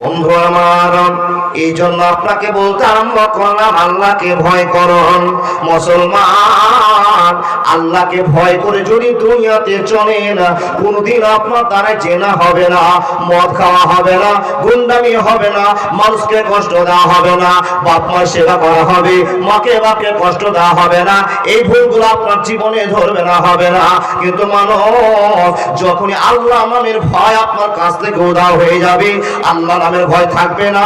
বন্ধু আমার এই জন্য আপনাকে বলতে আরম্ভ আল্লাহকে ভয় করুন। মুসলমান, আল্লাহকে ভয় করে যদি দুনিয়াতে চলেন কোনদিন আপনার দ্বারা চেনা হবে না, মদ খাওয়া হবে না, গুন্ডামি হবে না, মানুষকে কষ্ট দেওয়া হবে না, বাপ মার সেবা করা হবে, মাকে বাপকে কষ্ট দেওয়া হবে না, এই ভুলগুলো আপনার জীবনে ধরবে না, হবে না। কিন্তু মানুষ, যখনই আল্লাহ নামের ভয় আপনার কাছ থেকে উধাও হয়ে যাবে, আল্লাহ নামের ভয় থাকবে না।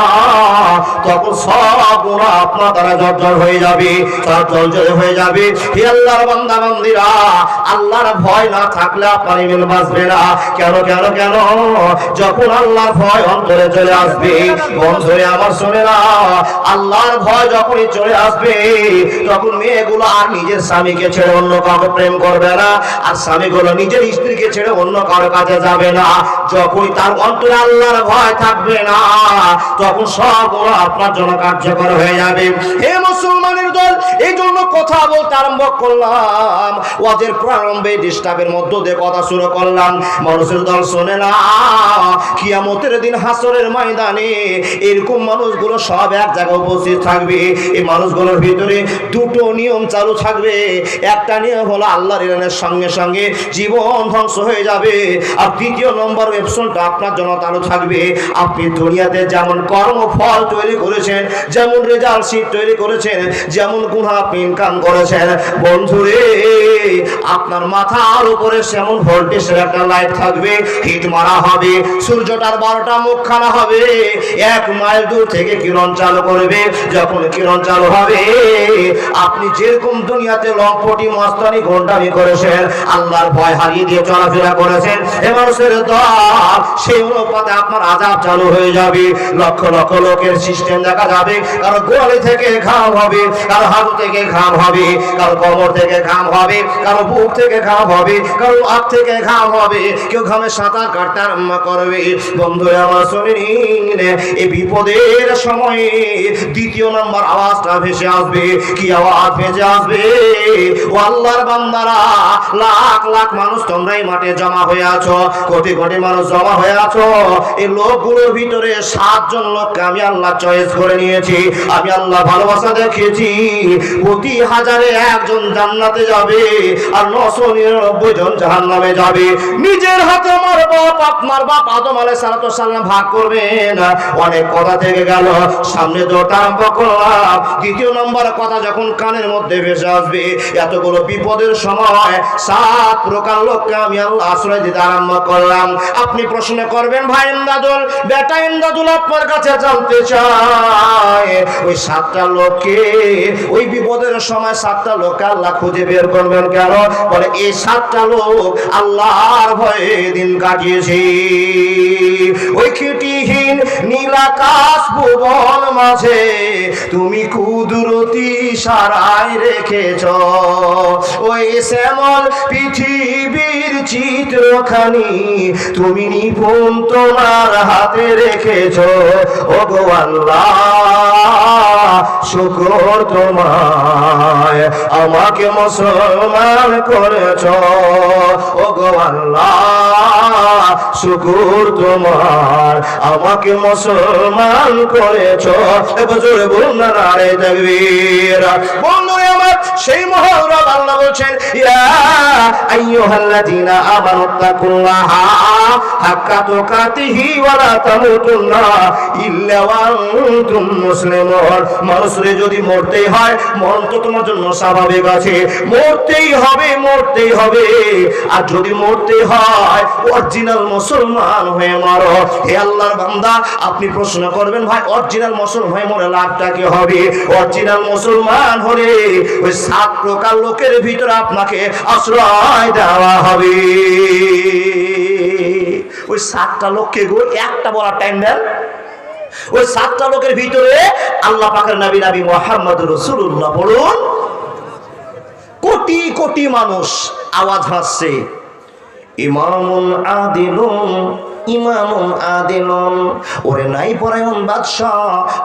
তখন সব গুণা আপনার দ্বারা জর্জর হয়ে যাবে, সব জর্জর হয়ে যাবে। হে আল্লাহর বান্দা, বান্দিরা, আল্লাহর ভয় না থাকলে আপনার ইমেল বাঁচবে না। কেন কেন কেন? যখন আল্লাহর ভয় অন্তরে চলে আসবে, বন্ধুরে, আমার শোনে না। আল্লাহর ভয় যখনই চলে আসবে, তখন মেয়েগুলো আর নিজের স্বামীকে ছেড়ে অন্য কাউকে প্রেম করবে না, আর স্বামীগুলো নিজের স্ত্রীকে ছেড়ে অন্য কারও কাছে যাবে না। যখনই তার অন্তরে আল্লাহর ভয় থাকবে না তখন সবগুলো আপনার জন্য কার্যকর হয়ে যাবে। হে মুসলমানের দল, এই জন্য কথা বলতে আরম্ভ করলাম। প্রারম্ভে ডিস্টার্বের মধ্য দিয়ে কথা শুরু করলাম। মানুষের দল শোনে না। কিয়ামতের দিন হাসরের ময়দানে এরকম মানুষগুলো সব এক জায়গায় উপস্থিত থাকবে। এই মানুষগুলোর ভিতরে দুটো নিয়ম চালু থাকবে। একটা নিয়ম হলো আল্লাহর ইরানের সঙ্গে সঙ্গে জীবন ধ্বংস হয়ে যাবে। আর দ্বিতীয় নম্বর অপশনটা আপনার জন্য চালু থাকবে। আপনি দুনিয়াতে যেমন কর্মফল তৈরি করেছেন, যেমন রেজাল্ট শিট তৈরি করেছেন, যেমন গুণা আপনি ইনকাম করেছেন। বন্ধুরে, আপনার মাথার উপরে সেমন ভোল্টেজের একটা লাইট থাকবে হিট মারা হবে, সূর্যটার বারোটা মুখখানা হবে, এক মাইল দূর থেকে কিরণ চালু করবে। যখন কিরণ চালু হবে, আপনি যেরকম দুনিয়াতে লম্পটি, মস্তানি ঘন্টামি করেছেন, আল্লাহর ভয় হারিয়ে দিয়ে চলাফেরা করেছেন। এ মানুষের দল, সেই অনুপাতে আপনার আজাব চালু হয়ে যাবে, লক্ষ লক্ষ লোকের সিস্টেম দেখা যাবে। কারও গোয়ালি থেকে ঘাম হবে, কারও হাঁটু থেকে ঘাম হবে, কারও কোমর থেকে ঘাম হবে, কারও বুক থেকে ঘাম হবে, কারও হাত থেকে ঘাম হবে। কেউ ঘামে সাঁতার কাটতে আরম্ভ করবে। বন্ধু আমার শোনেন এই বিপদের সময়ে দ্বিতীয় নম্বর আওয়াজটা ভেসে আসবে। কি আওয়াজ ভেসে আসবে? ও আল্লাহর বান্দারা, লাখ লাখ মানুষ তোমরা এই মাঠে জমা হয়ে আছো, কোটি কোটি মানুষ জমা হয়ে আছো। এই লোকগুলোর ভিতরে সাতজন লোককে আমি আল্লাহ চয়েস করে নিয়েছি। আমি আল্লাহ ভালোবাসা দেখিয়েছি। প্রতি হাজারে একজন জান্নাতে যাবে আর নশো নিরানব্বই জন জাহান্নামে যাবে। নিজের হাতে আমার বাপ, আপনার বাপ আদম আলাই সালাম ভাগ করবেন অনেক কথা থেকে গেল। সামনে দৌড়টা আরম্ভ করলাম। দ্বিতীয় নম্বর কথা যখন কানের মধ্যে ভেসে আসবে, এতগুলো বিপদের সময় সাত প্রকার লোককে আমি আল্লাহ আশ্রয় দিতে আরম্ভ করলাম। আপনি প্রশ্ন করবেন ভাই ইন্দাদুল বেটা ইন্দাদুল আপনার কাছে জানতে চায় ওই সাতটা লোককে, ওই বিপদের সময় সাতটা লোককে আল্লাহ খুঁজে বের করবেন কেন? বলে এই সাতটা লোক আল্লাহর ভয়ে দিন ওই নীলাকাশ ভুবন মাঝে তুমি কুদরতি সারাই রেখেছ। ওই শ্যামল পৃথিবীর চিত্রখানি তুমি নিপুণ তোমার হাতে রেখেছ ও গো আল্লাহ। শুকর তোমায়, আমাকে মুসলমান করেছ। ও গো আল্লাহ, শুকুর তোমার, আমাকে মুসলমান করেছ। বলুন না নারে তাকবীর। বন্ধু আমার সেই আল্লাহ বলছেন, ইয়া আইয়ুহাল্লাযীনা আমানু তাকুল্লাহা হাক্কা তুকাতিহি ওয়া লা তামুতুন্না ইল্লা ওয়া আনতুম মুসলিমুন। মানুষরে যদি মরতেই হয়, মরণ তো তোমার জন্য স্বাভাবিক আছে। মরতেই হবে মরতেই হবে। আর যদি মরতে হয় অরিজিনাল মুসলমান হয়ে মারো। হে আল্লাহর বান্দা, আপনি প্রশ্ন করবেন, ভাই অরিজিনাল মুসলমান হয়ে মরে লাভটা কি হবে? অরিজিনাল মুসলমান হলে ওই সাত প্রকার লোকের ভিতরে আপনাকে আশ্রয় দেওয়া হবে। ওই সাতটা লোককে গো, একটা বলার টাইম দেন। ওই সাতটা লোকের ভিতরে আল্লাহ পাকের নবী নবী মোহাম্মদ রসুল্লাহ বলুন, কোটি কোটি মানুষ আওয়াজ হাসছে, ইমামুল আদিলুন ইমামুন আদিলুন ওরে নাই পরায়ণ বাদশাহ,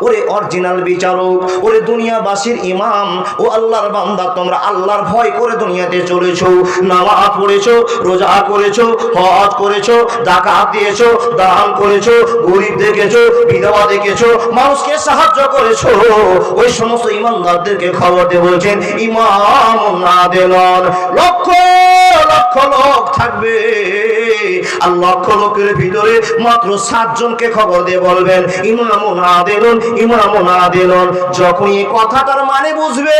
ওরে অরিজিনাল বিচারক, ওরে দুনিয়াবাসীর ইমাম। ও আল্লাহর বান্দা, তোমরা আল্লাহর ভয় করে দুনিয়াতে চলেছো, নামাজ পড়েছো, রোজা করেছ, হজ করেছ জাকাত দিয়েছ, দান করেছ, গরিব দেখেছ, বিধবা দেখেছ, মানুষকে সাহায্য করেছ। ওই সমস্ত ইমানদারদেরকে খবর দিয়ে বলছেন, ইমাম না লক্ষ লক্ষ লোক থাকবে, আর লক্ষ লোকের ভিতরে মাত্র সাতজনকে খবর দিয়ে বলবেন ইমামুন ইমাম না দেলন যখন এই কথাটার মানে বুঝবে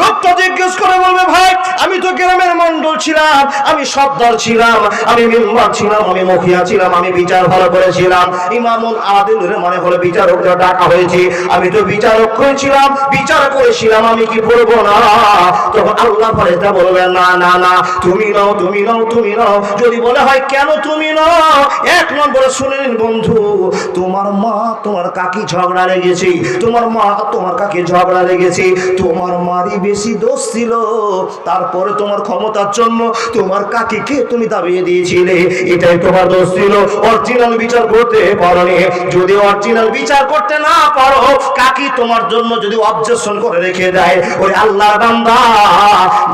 লোকটা জিজ্ঞেস করে বলবে, ভাই, আমি তো গ্রামের মন্ডল ছিলাম, আমি ছিলাম, আমি মেম্বার ছিলাম, আমি মুখিয়া ছিলাম, আমি বিচার ভালো করেছিলাম। ইমামুল বিচারক ডাকা হয়েছে। আমি তো বিচারক হয়েছিলাম বিচার করেছিলাম, আমি কি না? তখন আল্লাহ না না না, তুমি নাও তুমি নাও তুমি নাও। যদি বলে হয়, কেন তুমি নাও? এক নম্বরে শুনে নিন বন্ধু, তোমার মা, তোমার কাকি ঝগড়া লেগেছে, তোমার মা, তোমার কাকি ঝগড়া লেগেছে তোমার মারই বেশি দোষ ছিল। তারপরে তোমার ক্ষমতার জন্য তোমার কাকিকে তুমি দাবিয়ে দিয়েছিলে। এটাই তোমার দোষ ছিল। অরিজিনাল বিচার করতে পারোনি। যদি অরিজিনাল বিচার করতে না পারো, কাকি তোমার জন্য যদি অবজেকশন করে রেখে দেয়, ওই আল্লাহর বান্দা,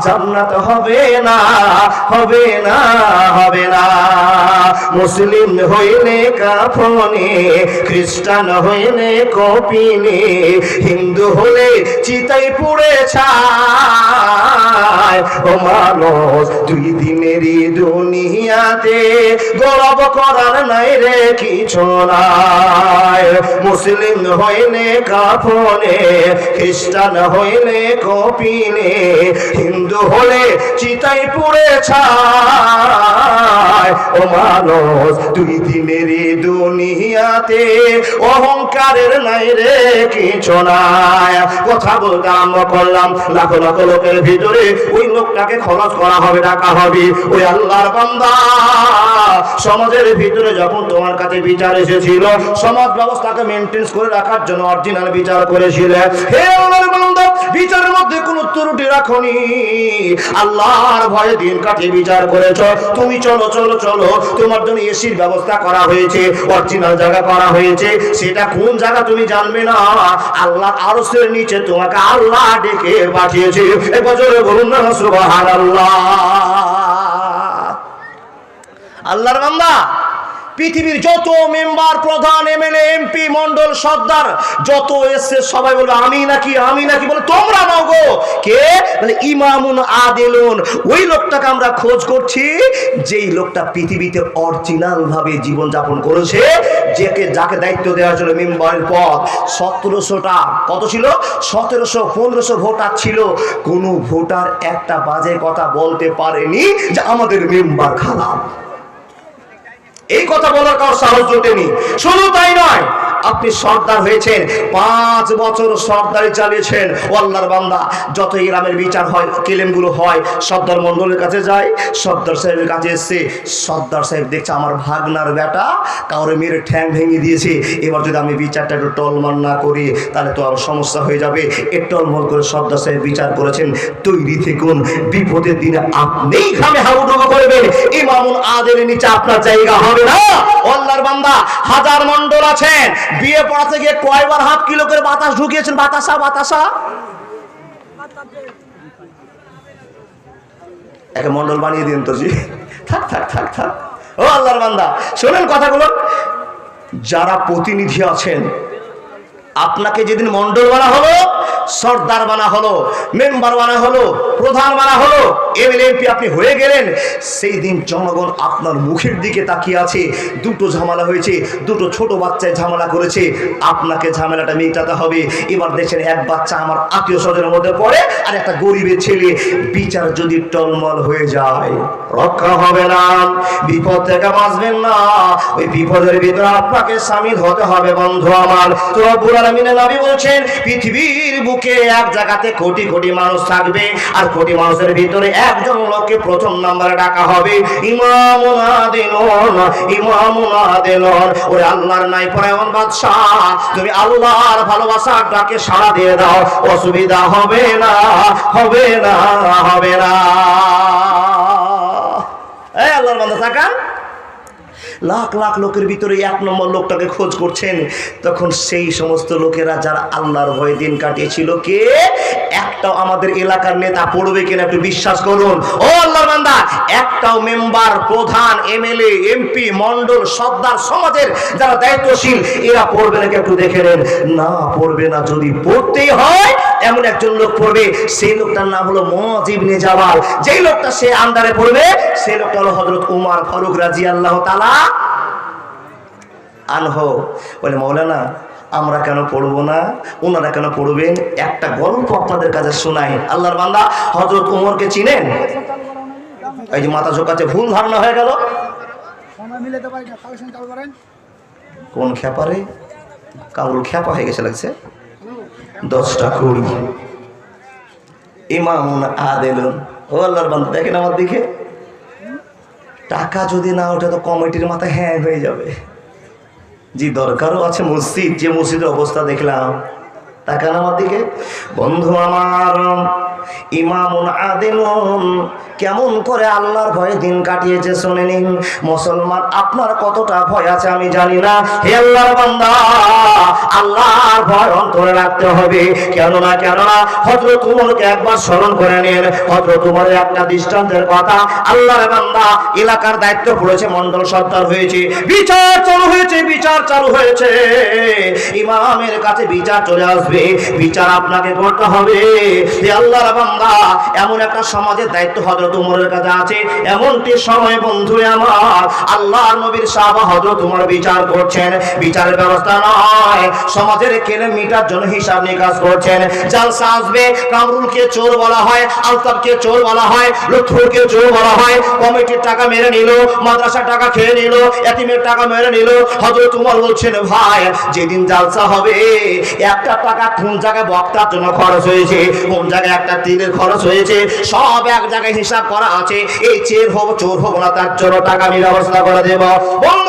জান্নাত হবে না হবে না হবে না। মুসলিম হইলে কাফনে, খ্রিস্টান হইলে কপিনে, হিন্দু হলে চিতাই পুড়ে ও মানুষ, দুই দিনেরই দুনিয়াতে গৌরব করার নাই রে, কিছু নাই। মুসলিম হইলে কাফনে, খ্রিস্টান হইলে কপিলে হিন্দু হলে চিতাই পুড়ে ছায়। ও মানুষ, দুই দিনেরই দুনিয়াতে অহংকারের নাই রে, কিছু নাই। কথা আরম্ভ করলাম, লাখো লাখো লোকের ভিতরে ওই লোকটাকে খরচ করা হবে টাকা হবে। ওই আল্লাহর বান্দা, সমাজের ভিতরে যখন তোমার কাছে বিচার এসেছিল, সমাজ ব্যবস্থাকে মেনটেন্স করে রাখার জন্য অরিজিনাল বিচার করেছিলে। হে আল্লাহর বান্দা, বিচারের মধ্যে কোনো ত্রুটি রাখনি। আল্লাহর ভয়ে দিন কাটিয়ে বিচার করেছ। তুমি চলো চলো চলো। তোমার জন্য এসির ব্যবস্থা করা হয়েছে অরিজিনাল জায়গা করা হয়েছে। সেটা কোন জায়গা তুমি জানবে না? আল্লাহ আরসের নিচে তোমাকে আল্লাহ ডেকে পাঠিয়েছে। এ বছরে বলুন না সুবহানাল্লাহ। আল্লাহর বান্দা পৃথিবীর যত মেম্বার, প্রধান, এমএলএ, এমপি মন্ডল সর্দার, যত এসছে, সবাই বলবে, আমি নাকি আমি নাকি? বলে, তোমরা নাও গো! কে? বলে, ইমামুন আদেলুন। ওই লোকটাকে আমরা খোঁজ করছি, যেই লোকটা পৃথিবীতে অরিজিনাল ভাবে জীবন যাপন করেছে, যাকে যাকে দায়িত্ব দেওয়া ছিল মেম্বারের পদ সতেরোশোটা, কত ছিল? সতেরোশো, পনেরোশো ভোটার ছিল। কোনো ভোটার একটা বাজে কথা বলতে পারেনি যে আমাদের মেম্বার খারাপ। এই কথা বলার কারও সাহস জোটেনি। শুধু তাই নয় আপনি সর্দার হয়েছেন, পাঁচ বছর সর্দারি চালিয়েছেন। ও আল্লাহর বান্দা, যত এই গ্রামের বিচার হয়, কেলেমগুলো হয়, সর্দার মন্ডলের কাছে যায়, সর্দার সাহেবের কাছে এসছে, সর্দার সাহেব দেখছে আমার ভাগনার বেটা কাউরে মেরে ঠ্যাং ভেঙে দিয়েছে। এবার যদি আমি বিচারটা একটু টলমল না করি, তাহলে তো আবার সমস্যা হয়ে যাবে। এ টলমল করে সর্দার সাহেব বিচার করেছেন, তৈরি থেকুন, বিপদের দিনে আপনিই ঘামে হাউডুবু করবেন। ইমামুল আদের নিচে আপনার জায়গা হবে না। আল্লাহর বান্দা, হাজার মন্ডল আছেন বিয়ে পড়াতে গিয়ে কয়বার হাফ কিলো করে বাতাস ঢুকিয়েছেন? বাতাসা বাতাসা। একে মন্ডল বানিয়ে দিন তো, জি। থাক থাক থাক থাক। ও আল্লাহর বান্দা, শোনেন কথাগুলো। যারা প্রতিনিধি আছেন, আপনাকে যেদিন মন্ডল বলা হলো সর্দার বানা হলো, মেম্বার বানা হলো, প্রধান মানা হলো এমএলএ এমপি আপনি হয়ে গেলেন। সেই দিন জনগণ আপনার মুখের দিকে তাকিয়ে আছে। দুটো ঝামেলা হয়েছে, দুটো ছোট বাচ্চায় ঝামেলা করেছে। আপনাকে ঝামেলাটা মেটাতে হবে। এবার দেখছেন এক বাচ্চা আমার আত্মীয় স্বজনের মধ্যে পড়ে আর একটা গরিবের ছেলে। বিচার যদি টলমল হয়ে যায়, রক্ষা হবে না। বিপদ থেকে বাঁচবেন না। ওই বিপদের ভিতরে আপনাকে সামিল হতে হবে, বন্ধু আমার। তো আলামিনের নবী বলছেন, পৃথিবীর বুকে এক জায়গাতে কোটি কোটি মানুষ থাকবে, আর কোটি মানুষের ভিতরে একজন লোককে প্রথম নম্বরে ডাকা হবে। ইমামুন আদিলুন ওরে আল্লাহর নাই পরায়ণ বাদশাহ, তুমি আল্লাহর ভালোবাসার ডাকে দিয়ে দাও। অসুবিধা হবে না হবে না হবে না। এই আল্লাহর তাকান লাখ লাখ লোকের ভিতরে এক নম্বর লোকটাকে খোঁজ করছেন। তখন সেই সমস্ত লোকেরা যারা আল্লাহর ভয়ে দিন কাটিয়েছিল, কে? একটাও আমাদের এলাকার নেতা পড়বে কিনা একটু বিশ্বাস করুন। ও আল্লাহর বান্দা, একটাও মেম্বার, প্রধান, এমএলএ, এমপি মন্ডল সর্দার সমাজের যারা দায়িত্বশীল, এরা পড়বে নাকি একটু দেখে নেন। না, পড়বে না, যদি পড়তেই হয়, এমন একজন লোক পড়বে, সেই লোকটার নাম হলো মজিবনে জামাল যেই লোকটা সে আন্ডারে পড়বে সেই লোকটা হলো হজরত উমার ফারুক রাজি আল্লাহ তালা আনহো। বলে, মৌলানা, আমরা কেন পড়ব না? ওনারা কেন পড়বেন? একটা গল্প আপনাদের কাছে শোনাই। আল্লাহর বান্দা হজরত উমরকে চিনেন? এই যে মাথা ঝোকাচ্ছে, ভুল ধারণা হয়ে গেল। কোন খ্যাপারে? কাউর খ্যাপা হয়ে গেছে লাগছে। দশটা কুড়ি। ইমামুন আদেলুন ও আল্লাহর বান্দা, দেখেন আমার দিকে। টাকা যদি না ওঠে তো কমিটির মাথায় হ্যাঁ হয়ে যাবে। জি দরকারও আছে মসজিদ, যে মসজিদের অবস্থা দেখলাম তাকান আমার দিকে বন্ধু আমার, ইমামুন আদিলুন কেমন করে আল্লাহর ভয়ে দিন কাটিয়েছে শুনে নিন। মুসলমান, আপনার কতটা ভয় আছে আমি জানি না। হে আল্লাহর বান্দা, আল্লাহর ভয় অন্তরে রাখতে হবে। কেননা কেননা, হযরত উমরকে একবার স্মরণ করে নিন। হযরত উমরের একটা দৃষ্টান্তের কথা, আল্লাহর বান্দা এলাকার দায়িত্ব পড়েছে, মন্ডল সর্দার হয়েছে, বিচার চালু হয়েছে, বিচার চালু হয়েছে। ইমামের কাছে বিচার চলে আসবে, বিচার আপনাকে করতে হবে। হে আল্লাহর বান্দা, এমন একটা সমাজের দায়িত্ব হযরত উমরের কাছে আছে, এমনটি সময় বন্ধু আমার, আল্লাহর নবীর সাহাবা হযরত উমর বিচার করছেন। বিচারের ব্যবস্থা নয়, সমাজের কেলে মিটার জন্য হিসাব নিকাশ করছেন। জালসা আসবে, কামরুলকে চোর বলা হয় আলতাবকে চোর বলা হয়, লুৎফুরকে চোর বলা হয়। কমিটির টাকা মেরে নিল, মাদ্রাসার টাকা খেয়ে নিল, এতিমের টাকা মেরে নিল। হযরত উমর বলছেন, ভাই, যেদিন জালসা হবে, একটা টাকা কোন জায়গায় বক্তার জন্য খরচ হয়েছে? কোন জায়গায় একটা তিলের খরচ হয়েছে? সব এক জায়গায় হিসাব করা আছে। এই চের হব, চোর হব না, তার জন্য টাকা আমি ব্যবস্থা করে দেব। বন্ধু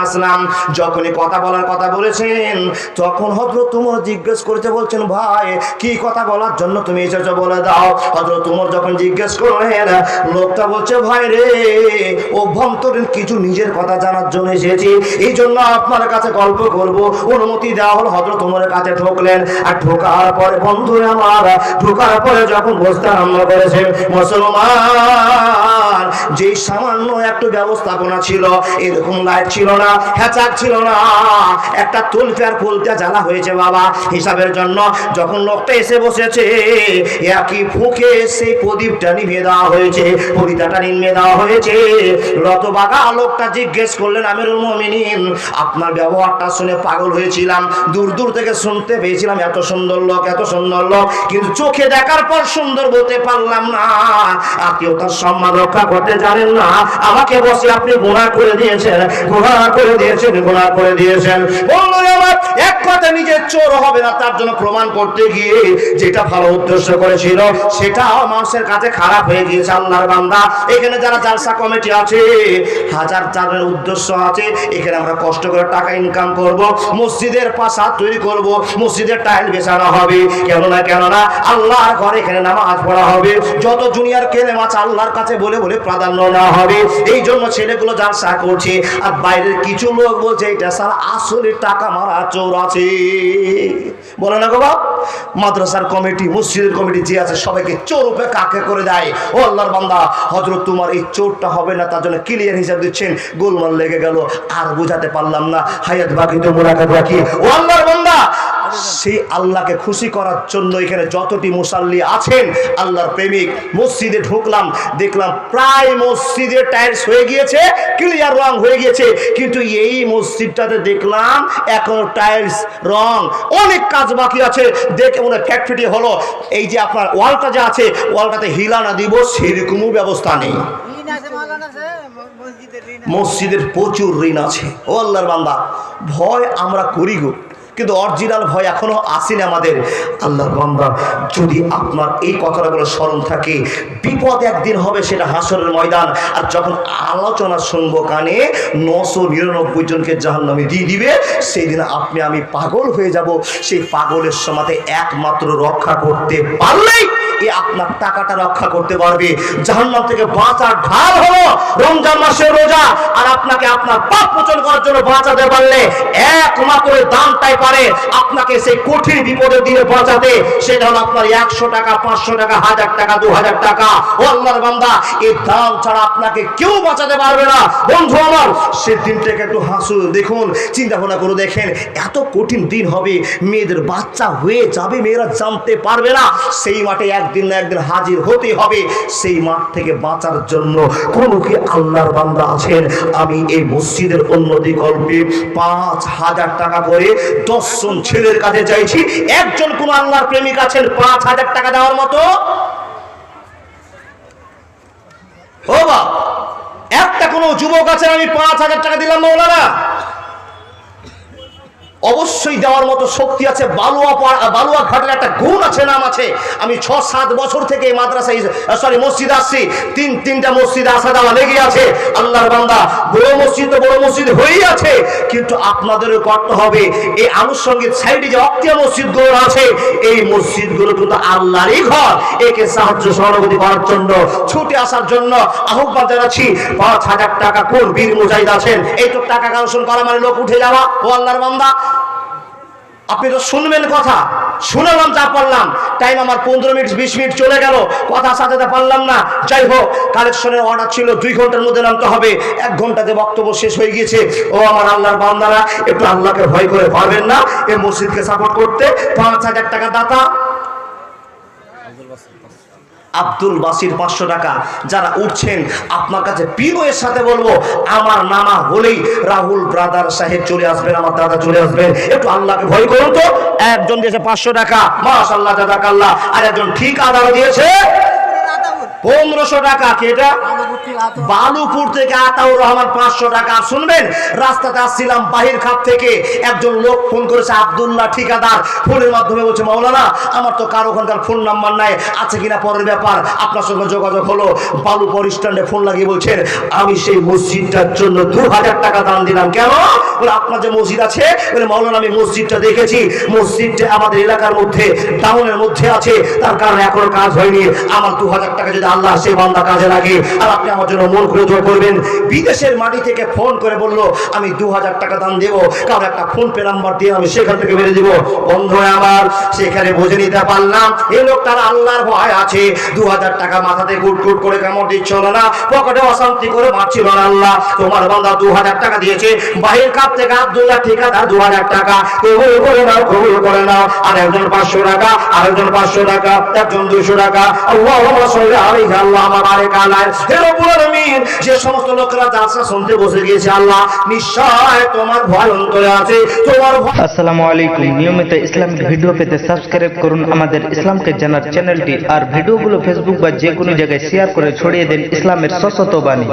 আসলাম। যখনই কথা বলার কথা বলেছেন, তখন হজরত উমর জিজ্ঞেস করতে বলছেন, ভাই, কি কথা বলার জন্য তুমি এসেছ বলে দাও? হজরত উমর যখন জিজ্ঞেস করলেন, লোকটা বলছে, ভাই রে, অভ্যন্তরীণ কিছু নিজের কথা জানার জন্য এসেছি। এই জন্য আপনার কাছে গল্প করব। অনুমতি দেওয়া হলো হজরত উমরের কাছে ঢোকলেন। আর ঢোকার পরে বন্ধু আমার, ঢোকার পরে যখন বসতে আরম্ভ করেছে মুসলমান, যে সামান্য একটু ব্যবস্থাপনা ছিল, এরকম লাইট ছিল না। হ্যাচাক ছিল না। একটা তুলফেয়ার ফুলতে জ্বালা হয়েছে বাবা। হিসাবের জন্য যখন লোকটা এসে বসেছে, একই ফুঁকে সেই প্রদীপটা নিভিয়ে দেওয়া হয়েছে পরিতাটা নিভিয়ে দেওয়া হয়েছে। রতবাগা লোকটা জিজ্ঞেস করলেন, আমিরুল মমিনিন, আপনার ব্যবহারটা শুনে পাগল হয়েছিলাম। দূর দূর থেকে শুনতে পেয়েছিলাম, এত সুন্দর লোক, এত সুন্দর লোক। কিন্তু চোখে দেখার পর সুন্দর বলতে পারলাম না। আত্মীয়তার সম্মান রক্ষা করতে জানেন না। আমাকে বসে আপনি গুণা করে দিয়েছেন। গুণা করে দিয়েছেন গুণা করে দিয়েছেন। এক কথা নিজের চোর হবে না, তার জন্য প্রমাণ করতে গিয়ে যেটা ভালো উদ্দেশ্য করেছিল, সেটা মানুষের কাছে খারাপ হয়ে গিয়েছে, আল্লাহর বান্দা। এখানে যারা জালসা কমিটি আছে, হাজার চারের উদ্দেশ্য আছে, এখানে আমরা কষ্ট করে টাকা ইনকাম করব, মসজিদের পাশা তৈরি করব, মসজিদের টাইল বেচানো হবে। কেননা কেননা আল্লাহর ঘরে এখানে নামাজ পড়া হবে। যত জুনিয়র কেলে মাছ আল্লাহর কাছে বলে বলে প্রাধান্য নেওয়া হবে। এই জন্য ছেলেগুলো জালসা করছে, আর বাইরের কিছু লোক বলছে এটা স্যার আসলে টাকা মারা চোর আছে। বলে না গোবা মাদ্রাসার কমিটি, মসজিদের কমিটি যে আছে, সবাইকে চোর উপে কাকে করে দেয়? ও আল্লাহর বান্দা হজরত তোমার এই চোরটা হবে না, তার জন্য ক্লিয়ার হিসাব দিচ্ছেন। গোলমাল লেগে গেল, আর বোঝাতে পারলাম না। হায়াত বাকি তো মোলাকাত রাখি। ও আল্লাহর বান্দা সেই আল্লাহকে খুশি করার জন্য এখানে যতটি মুসাল্লি আছেন আল্লাহর প্রেমিক মসজিদে ঢুকলাম দেখলাম প্রায় মসজিদে টাইলস হয়ে গিয়েছে ক্লিয়ার রং হয়ে গিয়েছে কিন্তু এই মসজিদটাতে দেখলাম এখনও টাইলস রং। অনেক কাজ বাকি আছে দেখে মনে ফ্যাক্টরি হলো। এই যে আপনার ওয়ালটা যে আছে ওয়ালটাতে হিলানা দিব সেরকমও ব্যবস্থা নেই। মসজিদের প্রচুর ঋণ আছে। ও আল্লাহর বান্দা ভয় আমরা করি গো। কিন্তু অরিজিনাল ভয় এখনও আসেনি আমাদের। আল্লাহর বান্দা, যদি আপনার এই কথাগুলো স্মরণ থাকে, বিপদ একদিন হবে সেটা হাসরের ময়দান। আর যখন আলোচনা শুনব কানে, নশো নিরানব্বই জনকে জাহান্নামে দিয়ে দিবে, সেই দিন আপনি, আমি পাগল হয়ে যাব। সেই পাগলের সমাতে একমাত্র রক্ষা করতে পারলেই এ আপনার টাকাটা রক্ষা করতে পারবে। জাহান্নাম থেকে বাঁচার ঢাল হলো রমজান মাসের রোজা, আর আপনাকে আপনার পাপ মোচন করার জন্য বাঁচাতে পারলে একমাত্র ওই দানটাই পারে আপনাকে সেই কঠিন বিপদের দিনে বাঁচাতে। সেটা হলো আপনার একশো টাকা, পাঁচশো টাকা, হাজার টাকা, দু হাজার টাকা। ও আল্লাহর বান্দা এই দান ছাড়া আপনাকে কেউ বাঁচাতে পারবে না। বন্ধু আমার, সে দিনটাকে একটু হাসু দেখুন, চিন্তা ভাবনা করে দেখেন, এত কঠিন দিন হবে, মেয়েদের বাচ্চা হয়ে যাবে, মেয়েরা জানতে পারবে না। সেই মাঠে একদিন না একদিন হাজির হতে হবে। সেই মাঠ থেকে বাঁচার জন্য কোনো কি আল্লাহর বান্দা আছেন? আমি এই মসজিদের উন্নতি কল্পে পাঁচ হাজার টাকা করে দশজন ছেলের কাছে চাইছি। একজন কোন আল্লাহর প্রেমিক আছেন, পাঁচ হাজার টাকা দেওয়ার মতো? ও বাপ, একটা কোনো যুবক আছে আমি পাঁচ হাজার টাকা দিলাম মৌলানা অবশ্যই দেওয়ার মতো শক্তি আছে। বালুয়া বালুয়া ঘাটের একটা গুণ আছে, নাম আছে। আমি ছ সাত বছর থেকে এই মাদ্রাসায় সরি মসজিদ আসছি। তিন, তিনটা মসজিদ আসা দেওয়া লেগে আছে। আল্লাহর বান্দা, বড় মসজিদ তো বড় মসজিদ হয়েই আছে, কিন্তু আপনাদেরও করতে হবে। এই আনুষঙ্গিক সাইডে যে অক্তিয়া মসজিদগুলো আছে, এই মসজিদগুলো কিন্তু আল্লাহরই ঘর। একে সাহায্য সহযোগী করার জন্য, ছুটে আসার জন্য আহ্বান জানাচ্ছি। পাঁচ হাজার টাকা কোন বীর মুজাহিদ আছেন? এই তো টাকা কালেকশন করা মানে লোক উঠে যাওয়া। ও আল্লাহর বান্দা আপনি তো শুনবেন কথা। শুনলাম, যা পারলাম টাইম আমার পনেরো মিনিট, বিশ মিনিট চলে গেল। কথা সাজাতে পারলাম না। যাই হোক কালেকশনের অর্ডার ছিল, দুই ঘণ্টার মধ্যে নামতে হবে। এক ঘন্টাতে বক্তব্য শেষ হয়ে গিয়েছে। ও আমার আল্লাহর বান্দারা একটু আল্লাহকে ভয় করে পারবেন না। এই মসজিদকে সাপোর্ট করতে পাঁচ হাজার টাকা দাতা। আব্দুল বাসির পাঁচশো টাকা। যারা উঠছেন, আপনার কাছে এর সাথে বলব, আমার নামা হলেই রাহুল ব্রাদার সাহেব চলে আসবেন, আমার দাদা চলে আসবেন। একটু আল্লাহকে ভয় করুন তো। একজন দিয়েছে পাঁচশো টাকা মাস আল্লাহ দাদা কাল্লা আর একজন ঠিক আদার দিয়েছে। পনেরোশো টাকা কি এটা। বালুপুর থেকে আতাউর রহমান পাঁচশো টাকা। শুনবেন, রাস্তাতে আসছিলাম বাহির খাত থেকে। একজন লোক ফোন করেছে, আবদুল্লাহ ঠিকাদার। ফোনের মাধ্যমে বলছে, মাওলানা, আমার তো কার ওখানকার ফোন নাম্বার নাই। আছে কিনা পরের ব্যাপার? আপনার সঙ্গে যোগাযোগ হলো। বালুপুর স্ট্যান্ডে ফোন লাগিয়ে বলছেন, আমি সেই মসজিদটার জন্য দু হাজার টাকা দান দিলাম। কেন? বলে আপনার যে মসজিদ আছে বলে মাওলানা আমি মসজিদটা দেখেছি। মসজিদটা আমাদের এলাকার মধ্যে, টাউনের মধ্যে আছে। তার কারণে এখনও কাজ হয়নি। আমার দু হাজার টাকা যদি আল্লাহ সে বান্দা কাজে লাগে, আর আপনি আমার জন্য মন খুলে দোয়া করবেন। বিদেশের মাটি থেকে ফোন করে বলল, আমি দু হাজার টাকা দান দেবো। কারণ একটা ফোন পে নাম্বার দিয়ে আমি সেখান থেকে বেড়ে দিব। বন্ধু আমার সেখানে বুঝে নিতে পারলাম, এ লোক তার আল্লাহর ভয় আছে। দু হাজার টাকা মাথাতে গুট গুট করে কেমন দিচ্ছিল না পকেটে অশান্তি করে মারছিল আল্লাহ। তোমার বান্দা দু হাজার টাকা দিয়েছে, বাহির কাপ থেকে আব্দুল্লাহ ঠিকাদার দু হাজার টাকা। কবুল করে নাও, কবুল করে নাও। পাঁচশো টাকা পাঁচশো টাকা, একজন দুশো টাকা। যে সমস্ত লোকেরা নিয়মিত ভিডিও পেতে সাবস্ক্রাইব করুন আমাদের ইসলামকে জানার চ্যানেলটি। আর ভিডিওগুলো ফেসবুক বা যে কোনো জায়গায় শেয়ার করে ছড়িয়ে দেন ইসলামের সশত বাণী।